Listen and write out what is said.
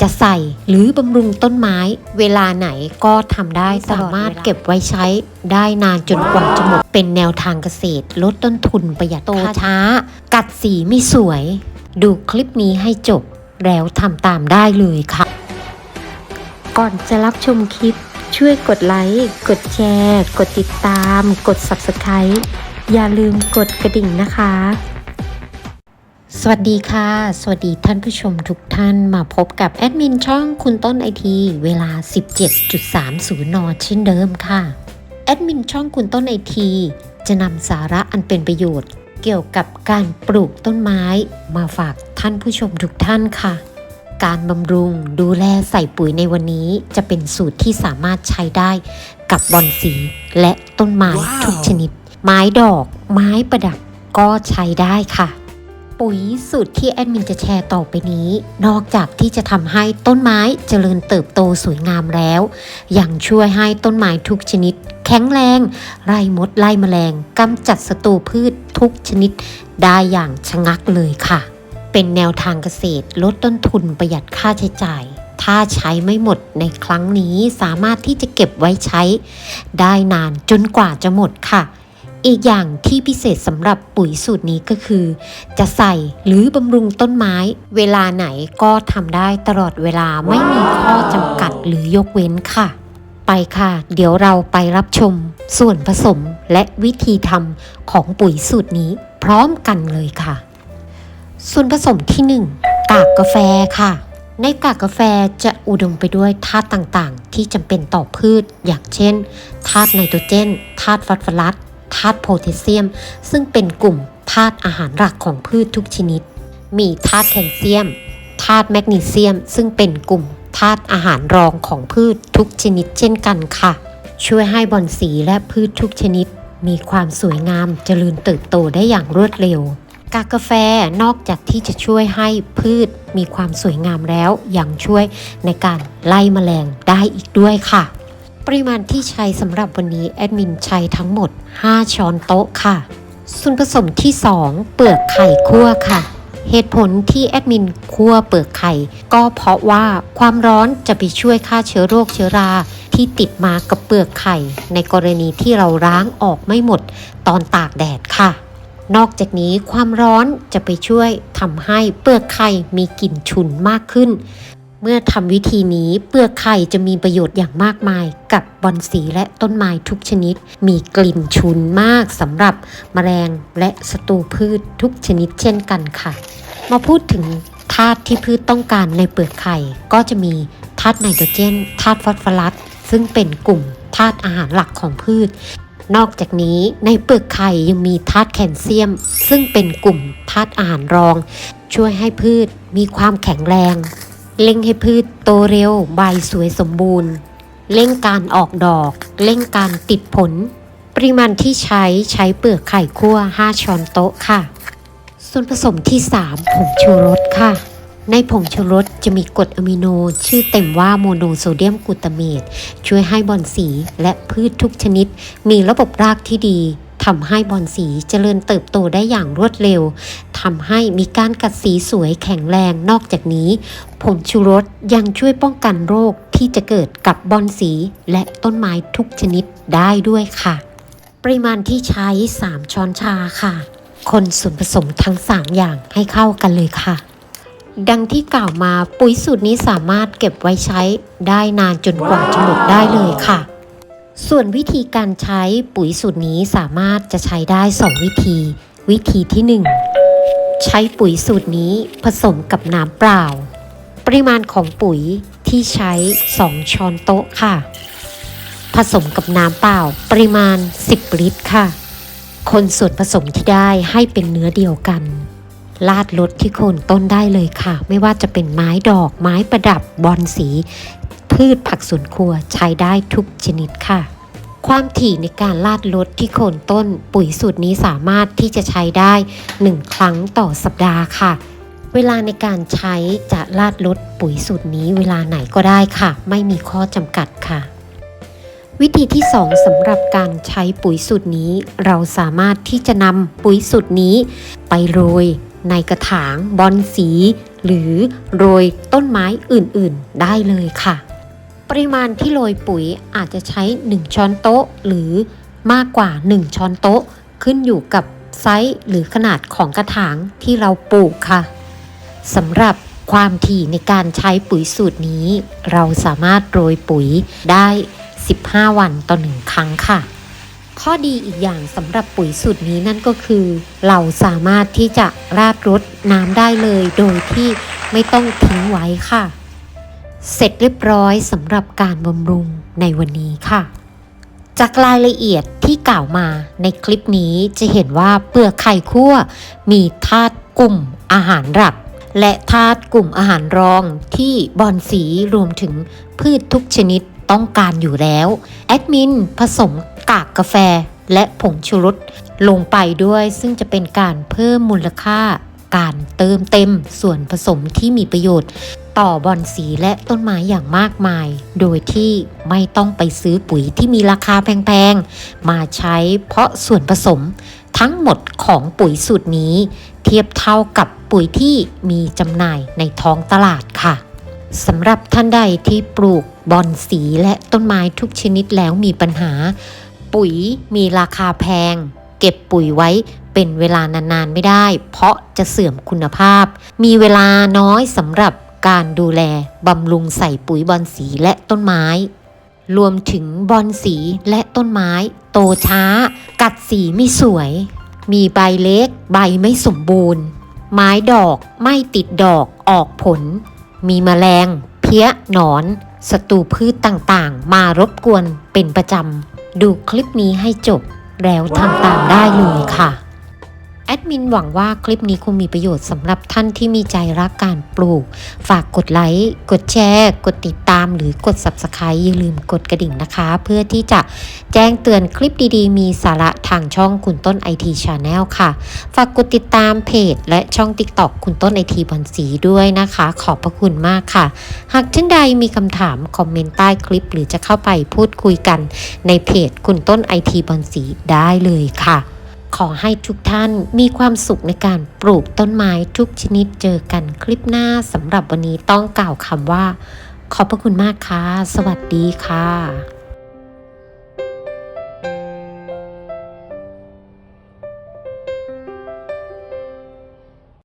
จะใส่หรือบำรุงต้นไม้ เวลาไหนก็ทำได้สามารถเก็บไว้ใช้ได้นานจนกว่าจะหมดเป็นแนวทางเกษตร ลดต้นทุนประหยัดโตช้า กัดสีไม่สวย ดูคลิปนี้ให้จบ แล้วทำตามได้เลยค่ะ ก่อนจะรับชมคลิป ช่วยกดไลค์ กดแชร์ กดติดตาม กด Subscribe อย่าลืมกดกระดิ่งนะคะ สวัสดีค่ะ สวัสดีท่านผู้ชมทุกท่านมาพบกับแอดมินช่องคุณต้นไอทีเวลา 17.30 น เช่นเดิมค่ะ แอดมินช่องคุณต้นไอทีจะนำสาระอันเป็นประโยชน์ เกี่ยวกับการปลูกต้นไม้มาฝากท่านผู้ชมทุกท่านค่ะ การบำรุงดูแลใส่ปุ๋ยในวันนี้ จะเป็นสูตรที่สามารถใช้ได้กับบอนสีและต้นไม้ว้าวทุกชนิด ไม้ดอก ไม้ประดับก็ใช้ได้ค่ะ ปุ๋ยสูตรที่แอดมินจะแชร์ต่อไปนี้ นอกจากที่จะทำให้ต้นไม้เจริญเติบโตสวยงามแล้ว ยังช่วยให้ต้นไม้ทุกชนิด แข็งแรง ไล่มดไล่แมลงกำจัดศัตรูพืชทุกชนิด ได้อย่างชะงักเลยค่ะ เป็นแนวทางเกษตรลดต้นทุนประหยัดค่าใช้จ่ายถ้าใช้ไม่หมดในครั้งนี้สามารถที่จะเก็บไว้ใช้ ได้นานจนกว่าจะหมดค่ะ อีกอย่างที่พิเศษสำหรับปุ๋ยสูตรนี้ก็คือ จะใส่หรือบำรุงต้นไม้ เวลาไหนก็ทำได้ตลอดเวลาไม่มีข้อจำกัดหรือยกเว้นค่ะ ไปค่ะ เดี๋ยวเราไปรับชม ส่วนผสมและวิธีทำของปุ๋ยสูตรนี้พร้อมกันเลยค่ะ ส่วนผสมที่ 1 กากกาแฟค่ะ ในกากกาแฟจะอุดมไปด้วยธาตุต่างๆ ที่จำเป็นต่อพืช อย่างเช่นธาตุไนโตรเจนธาตุฟอสฟอรัส ธาตุโพแทสเซียม ซึ่งเป็นกลุ่มธาตุอาหารหลักของพืชทุกชนิด มีธาตุแคลเซียมธาตุแมกนีเซียม ซึ่งเป็นกลุ่มธาตุอาหารรองของพืชทุกชนิดเช่นกันค่ะ ช่วยให้บอนสีและพืชทุกชนิด มีความสวยงามเจริญเติบโตได้อย่างรวดเร็ว กากาแฟนอกจากที่จะช่วยให้พืชมีความสวยงามแล้วยังช่วยในการไล่แมลงได้อีกด้วยค่ะ ปริมาณที่ใช้สำหรับวันนี้แอดมินใช้ทั้งหมด 5 ช้อนโต๊ะค่ะ ส่วนผสมที่ 2 เปลือกไข่คั่วค่ะ เหตุผลที่แอดมินคั่วเปลือกไข่ ก็เพราะว่าความร้อนจะไปช่วยฆ่าเชื้อโรคเชื้อราที่ติดมากับเปลือกไข่ ในกรณีที่เราล้างออกไม่หมดตอนตากแดดค่ะ นอกจากนี้ความร้อนจะไปช่วยทำให้เปลือกไข่มีกลิ่นฉุนมากขึ้น เมื่อทำวิธีนี้เปลือกไข่จะมีประโยชน์อย่างมากมาย กับบอนสีและต้นไม้ทุกชนิด มีกลิ่นฉุนมากสำหรับแมลงและศัตรูพืชทุกชนิดเช่นกันค่ะ มาพูดถึงธาตุที่พืชต้องการในเปลือกไข่ ก็จะมีธาตุไนโตรเจนธาตุฟอสฟอรัส ซึ่งเป็นกลุ่มธาตุอาหารหลักของพืช นอกจากนี้ในเปลือกไข่ยังมีธาตุแคลเซียม ซึ่งเป็นกลุ่มธาตุอาหารรอง ช่วยให้พืชมีความแข็งแรง เร่งให้พืชโตเร็วใบสวยสมบูรณ์ เร่งการออกดอกเร่งการติดผล ปริมาณที่ใช้ใช้เปลือกไข่คั่ว 5 ช้อนโต๊ะค่ะ ส่วนผสมที่ 3 ผงชูรสค่ะ ในผงชูรสจะมีกรดอะมิโน ชื่อเต็มว่าโมโนโซเดียมกลูตาเมตช่วยให้บอนสีและพืชทุกชนิด มีระบบรากที่ดี ทำให้บอนสีเจริญเติบโตได้อย่างรวดเร็วทำให้มีการกัดสีสวยแข็งแรงนอกจากนี้ ผงชูรสยังช่วยป้องกันโรคที่จะเกิดกับบอนสีและต้นไม้ทุกชนิดได้ด้วยค่ะ ปริมาณที่ใช้ 3 ช้อนชาค่ะ คนส่วนผสมทั้ง 3 อย่างให้เข้ากันเลยค่ะดังที่กล่าวมาปุ๋ยสูตรนี้สามารถเก็บไว้ใช้ได้นานจนกว่าจะหมดได้เลยค่ะ ส่วนวิธีการใช้ปุ๋ยสูตรนี้สามารถจะใช้ได้ 2 วิธี วิธีที่ 1 ใช้ปุ๋ยสูตรนี้ผสมกับน้ำเปล่า ปริมาณของปุ๋ยที่ใช้ 2 ช้อนโต๊ะค่ะ ผสมกับน้ำเปล่า ปริมาณ 10 ลิตรค่ะ คนส่วนผสมที่ได้ให้เป็นเนื้อเดียวกันลาดลดที่โคนต้นได้เลยค่ะ ไม่ว่าจะเป็นไม้ดอกไม้ประดับบอนสี พืชผักสวนครัวใช้ได้ทุกชนิดค่ะ ความถี่ในการลาดลดที่โคนต้นปุ๋ยสูตรนี้สามารถที่จะใช้ได้ 1 ครั้งต่อสัปดาห์ค่ะ เวลาในการใช้จะลาดลดปุ๋ยสูตรนี้เวลาไหนก็ได้ค่ะ ไม่มีข้อจำกัดค่ะวิธีที่ 2สำหรับการใช้ปุ๋ยสูตรนี้ เราสามารถที่จะนำปุ๋ยสูตรนี้ ไปโรย ในกระถางบอนสี หรือโรยต้นไม้อื่นๆ ได้เลยค่ะ ปริมาณที่โรยปุ๋ยอาจจะใช้ 1 ช้อนโต๊ะ หรือมากกว่า 1 ช้อนโต๊ะ ขึ้นอยู่กับไซส์หรือขนาดของกระถางที่เราปลูกค่ะสำหรับความถี่ในการใช้ปุ๋ยสูตรนี้ เราสามารถโรยปุ๋ยได้ 15 วันต่อหนึ่งครั้งค่ะ ข้อดีอีกอย่างสำหรับปุ๋ยสูตรนี้นั่นก็คือ เราสามารถที่จะราดรดน้ำได้เลยโดยที่ไม่ต้องทิ้งไว้ค่ะ เสร็จเรียบร้อยสำหรับการบำรุงในวันนี้ค่ะ จากรายละเอียดที่กล่าวมาในคลิปนี้จะเห็นว่าเปลือกไข่คั่ว มีธาตุกลุ่มอาหารหลัก และธาตุกลุ่มอาหารรองที่บอนสีรวมถึงพืชทุกชนิดต้องการอยู่แล้ว แอดมินผสมกากกาแฟและผงชูรสลงไปด้วยซึ่งจะเป็นการเพิ่มมูลค่าการเติมเต็มส่วนผสมที่มีประโยชน์ ต่อบอนสีและต้นไม้อย่างมากมาย โดยที่ไม่ต้องไปซื้อปุ๋ยที่มีราคาแพงๆ มาใช้เพราะส่วนผสมทั้งหมดของปุ๋ยสูตรนี้ เทียบเท่ากับปุ๋ยที่มีจำหน่ายในท้องตลาดค่ะสำหรับท่านใดที่ปลูกบอนสีและต้นไม้ทุกชนิดแล้วมีปัญหา ปุ๋ยมีราคาแพง เก็บปุ๋ยไว้เป็นเวลานานๆไม่ได้ เพราะจะเสื่อมคุณภาพ มีเวลาน้อยสำหรับ การดูแลบำรุงใส่ปุ๋ยบอนสีและต้นไม้ รวมถึงบอนสีและต้นไม้ โตช้า กัดสีไม่สวย มีใบเล็ก ใบไม่สมบูรณ์ ไม้ดอกไม่ติดดอกออกผล มีแมลง เพี้ยหนอนศัตรูพืชต่างๆ มารบกวนเป็นประจำ ดูคลิปนี้ให้จบแล้วทำตามได้เลยค่ะ แอดมินหวังว่าคลิปนี้คงมีประโยชน์สำหรับท่านที่มีใจรักการปลูก ฝากกดไลค์ กดแชร์ กดติดตาม หรือกด Subscribe อย่าลืมกดกระดิ่งนะคะ เพื่อที่จะแจ้งเตือนคลิปดีๆ มีสาระทางช่องคุณต้น IT Channel ค่ะ ฝากกดติดตามเพจ และช่อง TikTok คุณต้นไอทีบอนสีด้วยนะคะ ขอบพระคุณมากค่ะ หากท่านใดมีคำถาม คอมเมนต์ใต้คลิป หรือจะเข้าไปพูดคุยกัน ในเพจคุณต้นไอทีบอนสีได้เลยค่ะ ขอให้ทุกท่านมีความสุขในการปลูกต้นไม้ทุกชนิดเจอกันคลิปหน้าสำหรับวันนี้ต้องกล่าวคำว่า ขอบพระคุณมากค่ะ สวัสดีค่ะ